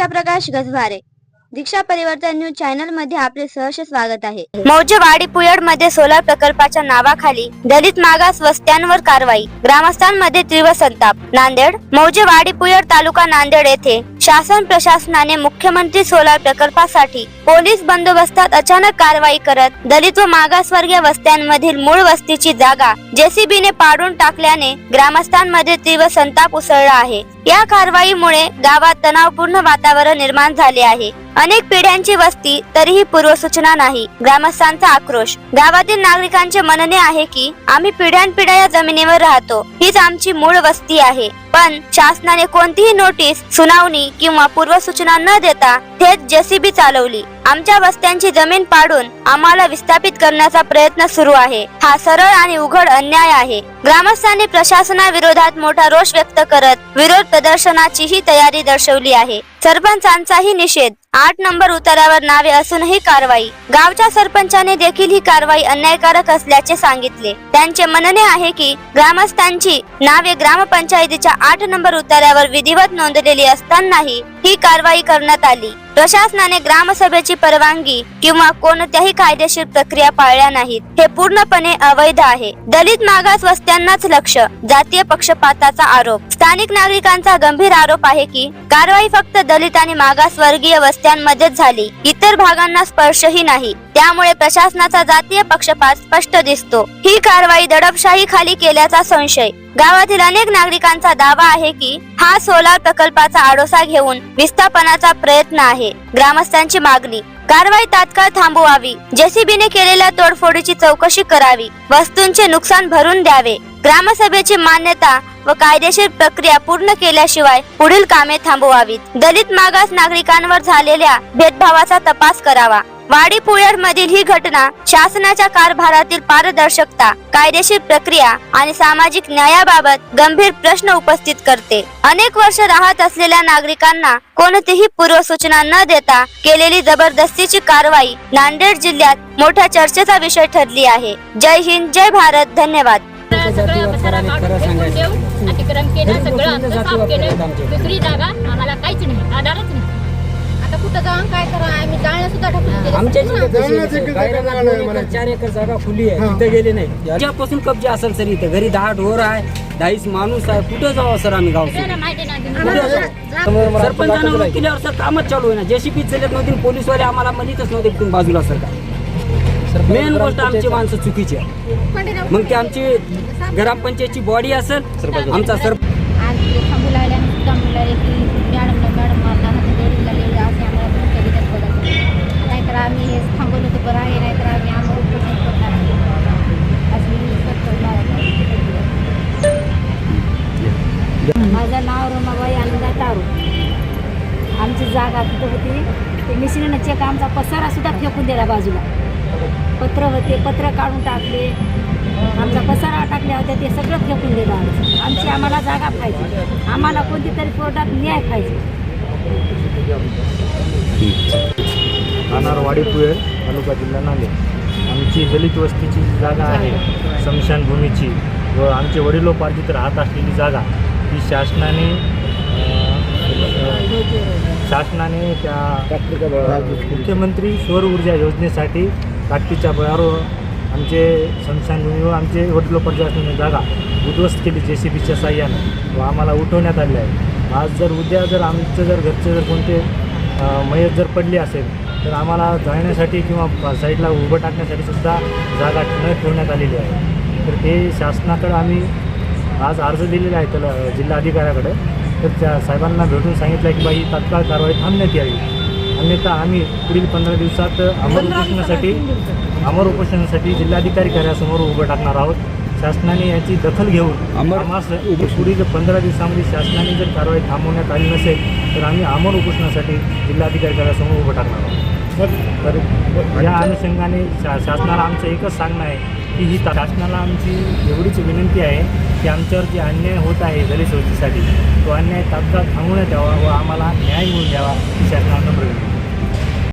आकाश गजभारे दीक्षा परिवर्तन न्यूज चॅनलमध्ये आपले सहर्ष स्वागत आहे. मौजेवाडी पुयडमध्ये सोलार प्रकल्पाच्या नावाखाली दलित मागास वस्त्यांवर कारवाई. ग्रामस्थांमध्ये तीव्र संताप. नांदेड मौजेवाडी पुयड तालुका नांदेड येथे शासन प्रशासनाने मुख्यमंत्री सोलार प्रकल्पासाठी पोलीस बंदोबस्तात अचानक कारवाई करत दलित व मागासवर्गीय वस्त्यांमधील मूळ वस्तीची जागा जेसीबीने पाडून टाकल्याने ग्रामस्थांमध्ये तीव्र संताप उसळला आहे. या कारवाईमुळे गावात तणावपूर्ण वातावरण निर्माण झाले आहे. अनेक पिढ्यांची वस्ती तरीही पूर्वसूचना नाही. ग्रामस्थांचा आक्रोश. गावातील नागरिकांचे म्हणणे आहे की आम्ही पिढ्यानपिढ्या या जमिनीवर राहतो. हीच आमची मूळ वस्ती आहे. पण शासनाने कोणतीही नोटीस सुनावणी किंवा पूर्वसूचना न देता थेट जेसीबी चालवली. आमच्या वस्त्यांची जमीन पाडून आम्हाला विस्थापित करण्याचा प्रयत्न सुरू आहे. हा सरळ आणि उघड अन्याय आहे. ग्रामस्थांनी प्रशासनाविरोधात मोठा रोष व्यक्त करत विरोध प्रदर्शनाचीही तयारी दर्शवली आहे. सरपंचांचाही निषेध. आठ नंबर उतारावर नावे असूनही कारवाई. गावच्या सरपंचाने देखील ही कारवाई अन्यायकारक असल्याचे सांगितले. त्यांचे म्हणणे आहे की ग्रामस्थांची नावे ग्रामपंचायतीच्या आठ नंबर उतारावर विधिवत नोंदलेली असतानाही ही कारवाई करण्यात आली. प्रशासनाने ग्रामसभेची परवानगी किंवा कोणत्याही कायदेशीर प्रक्रिया पाळल्या नाहीत. हे पूर्णपणे अवैध आहे. दलित मागास वस्त्यांनाच लक्ष जातीय पक्षपाताचा आरोप. स्थानिक नागरिकांचा गंभीर आरोप आहे की कारवाई फक्त दलित आणि मागासवर्गीय वस्त्यांमध्येच झाली. इतर भागांना स्पर्शही नाही. त्यामुळे प्रशासनाचा जातीय पक्षपात स्पष्ट दिसतो. ही कारवाई दडपशाही खाली केल्याचा संशय. गावातील अनेक नागरिकांचा दावा आहे की हा सोलार प्रकल्पाचा आडोसा घेऊन विस्थापनाचा प्रयत्न आहे. ग्रामस्थांची मागणी कारवाई तात्काळ थांबवावी जेसीबीने केलेल्या तोडफोडीची चौकशी करावी वस्तूंचे नुकसान भरून द्यावे ग्रामसभेची मान्यता व कायदेशीर प्रक्रिया पूर्ण केल्याशिवाय पुढील कामे थांबवावीत. दलित मागास नागरिकांवर झालेल्या भेदभावाचा तपास करावा. वाडी मधील ही घटना शासनाच्या कारभारातील पारदर्शकता कायदेशीर प्रक्रिया आणि सामाजिक न्यायाबाबत गंभीर प्रश्न उपस्थित करते. अनेक वर्ष राहत असलेल्या नागरिकांना कोणतीही पूर्वसूचना न देता केलेली जबरदस्तीची कारवाई नांदेड जिल्ह्यात मोठ्या चर्चेचा विषय ठरली आहे. जय हिंद जय भारत धन्यवाद. अतिक्रम केलं सगळं आमचं साफ केलं. दुसरी जागा आम्हाला काहीच नाही. आधारच नाही. आता कुठं जाऊन काय करा आम्ही जाळणं सुद्धा टाकून दिलं. आमच्या जिल्ह्यात तशी नाही. एकर, चार एकर जागा खुली आहे तिथे गेले नाही. याच्यापासून कब्जा असेल सर इथं घरी दहा ढोर आहे दहाच माणूस आहे कुठं जावं सर आम्ही गाव माहिती नाही कुठं जाऊ? सरपंचानं मग केल्यावर सर कामच चालू आहे ना. जेसीबी चालत नव्हती पोलीसवाले आम्हाला म्हणतच नव्हते तुम्ही बाजूला सर मेन गोष्ट आमची माणसं चुकीची आहे. मग ते आमची ग्रामपंचायतची बॉडी असेल आमचा सर आज थांबू सुद्धा की मॅडम आम्ही हे थांबवलं होतं बरं आहे नाहीतर आम्ही आम्हाला उपोषण करणार असं मी माझं नाव रमाबाई आनंदा तारू. आमची जागा तिथं होती. ते मिश्रीनं चेक आमचा पसारा सुद्धा फेकून दिला बाजूला. पत्र होते पत्र काढून टाकले. आमचा पसारा टाकल्या होत्या ते सगळं फेकून दिलं आमचं आमची आम्हाला जागा पाहिजे. आम्हाला कोणती तरी कोर्टात न्याय पाहिजे. वाडीपुयर तालुका जिल्हा नांदेड. आमची दलित वस्तीची जी जागा आहे स्मशानभूमीची व आमचे वडिलोपार्जित राहत असलेली जागा ही शासनाने शासनाने त्या मुख्यमंत्री सौर ऊर्जा योजनेसाठी ताकदीच्या बळावर आमचे स्मशानभूमी व आमचे वडिलोपार्जित असलेली जागा उद्ध्वस्त केली जे सी बीच्या साह्यानं व आम्हाला उठवण्यात आले आहे. आज जर उद्या जर आमचं जर घरचे जर कोणते मयत जर पडली असेल तर आम्हाला जाण्यासाठी किंवा साईडला उभं टाकण्यासाठी सुद्धा जागा न ठेवण्यात आलेली आहे. तर ते शासनाकडे आम्ही आज अर्ज दिलेला आहे त्याला जिल्हाधिकाऱ्याकडे तर त्या साहेबांना भेटून सांगितलं आहे की बाई तात्काळ कारवाई थांबण्यात यावी. अन्यथा आम्ही पुढील पंधरा दिवसात अमर उपोषणासाठी अमर उपोषणासाठी जिल्हाधिकारी कार्यासमोर उभं टाकणार आहोत. शासनाने याची दखल घेऊन आम्हास पुढील पंधरा दिवसामध्ये शासनाने जर कारवाई थांबवण्यात आली नसेल तर आम्ही अमर उपोषणासाठी जिल्हाधिकारी कार्यासमोर उभं टाकणार आहोत. तर या अनुषंगाने शा शासनाला आमचं एकच सांगणं आहे की ही शासनाला आमची एवढीच विनंती आहे की आमच्यावर जे अन्याय होत आहे दलित वस्तीसाठी तो अन्याय तात्काळ थांबवण्यात द्यावा व आम्हाला न्याय मिळून द्यावा ही शासनाला नम्र